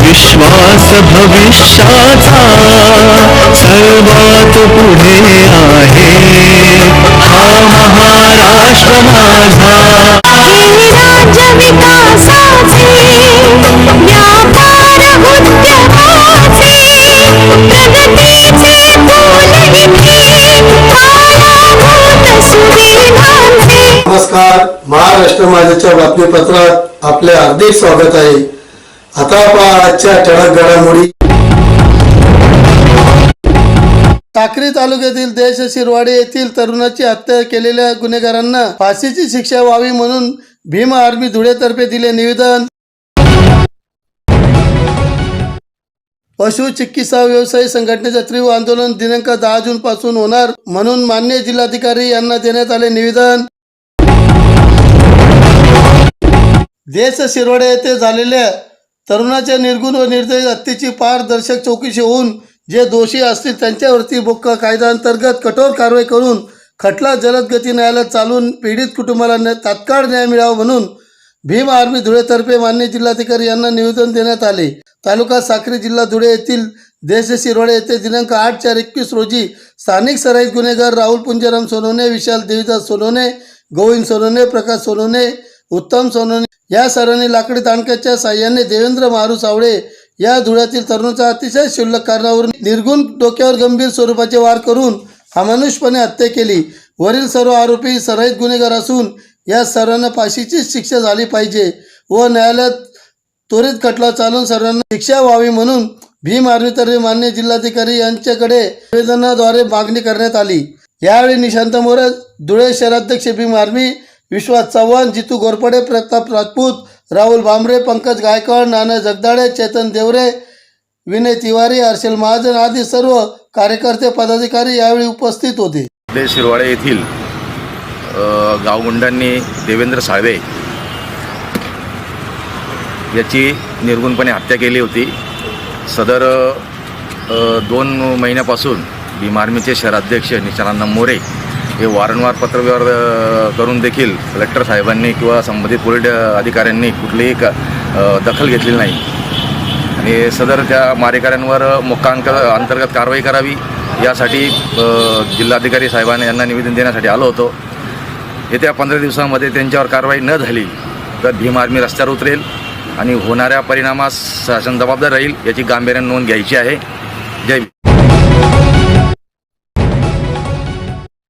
विश्वास भविष्याचा सर्वात पुढे आहे. हा महाराष्ट्र माझा. महाराष्ट्र माझ्याच्या बातमीपत्रात आपले हार्दिक स्वागत आहे. आता पहा आजच्या ठळक घडामोडी. साक्री तालुक्यातील देश शिरवाडे येथील तरुणाची हत्या केलेल्या गुन्हेगारांना फाशीची शिक्षा व्हावी म्हणून भीम आर्मी धुळेतर्फे दिले निवेदन. पशु चिकित्सा व्यवसायी संघटनेचे तीव्र आंदोलन दिनांक दहा जून पासून होणार म्हणून मान्य जिल्हाधिकारी यांना देण्यात आले निवेदन. देश शिरवडे येथे झालेल्या तरुणाच्या निर्गुण व निर्दयी हत्येची पारदर्शक चौकशी होऊन जे दोषी असतील त्यांच्यावरती बुक्का कायद्याअंतर्गत कठोर कारवाई करून खटला जलद गती न्यायालयात चालून पीडित कुटुंबाला न्या- तात्काळ न्याय मिळावा म्हणून भीम आर्मी धुळेतर्फे मान्य जिल्हाधिकारी यांना निवेदन देण्यात आले. तालुका साक्री जिल्हा धुळे येथील देश शिरवडे येथे दिनांक आठ चार एकवीस रोजी स्थानिक सराईत गुन्हेगार राहुल पुंजाराम सोनवणे विशाल देवीदास सोनवणे गोविंद सोनवणे प्रकाश सोनवणे उत्तम सोनवणे या सर्वांनी लाकडी ताणक्याच्या साह्याने देवेंद्र मारू सावळे या धुळ्यातील तरुणाचा अतिशय क्षुल्लक कारणावरून निर्गुण डोक्यावर गंभीर स्वरूपाचे वार करून अमानुषपणे हत्या केली. वरील सर्व आरोपी सराईत गुन्हेगार असून या सर्वांना फाशीचीच शिक्षा झाली पाहिजे व न्यायालयात त्वरित खटला चालून सर्वांना शिक्षा व्हावी म्हणून भीम आर्मीतर्फे मान्य जिल्हाधिकारी यांच्याकडे निवेदनाद्वारे मागणी करण्यात आली. यावेळी निशांत मोरे धुळे शहराध्यक्ष भीम आर्मी विश्वास चव्हाण जितू गोरपडे प्रताप राजपूत राहुल भांबरे पंकज गायकवाड नाना जगदाळे चेतन देवरे विनय तिवारी हर्षल महाजन आदी सर्व कार्यकर्ते पदाधिकारी यावेळी उपस्थित होते. ते शिरवाडे येथील गावगुंडांनी देवेंद्र साळवे याची निर्गुणपणे हत्या केली होती. सदर दोन महिन्यापासून भीम आर्मीचे शहराध्यक्ष निशानंद मोरे हे वारंवार पत्रव्यवहार करून देखील कलेक्टर साहेबांनी किंवा संबंधित पोलीस अधिकाऱ्यांनी कुठलीही क दखल घेतलेली नाही. आणि सदर त्या मारेकऱ्यांवर मुक्कांक अंतर्गत कारवाई करावी यासाठी जिल्हाधिकारी साहेबांना यांना निवेदन देण्यासाठी आलो होतो. येत्या पंधरा दिवसामध्ये त्यांच्यावर कारवाई न झाली तर भीम आर्मी रस्त्यावर उतरेल आणि होणाऱ्या परिणामास शासन जबाबदार राहील याची गांभीर्याने नोंद घ्यायची आहे. जय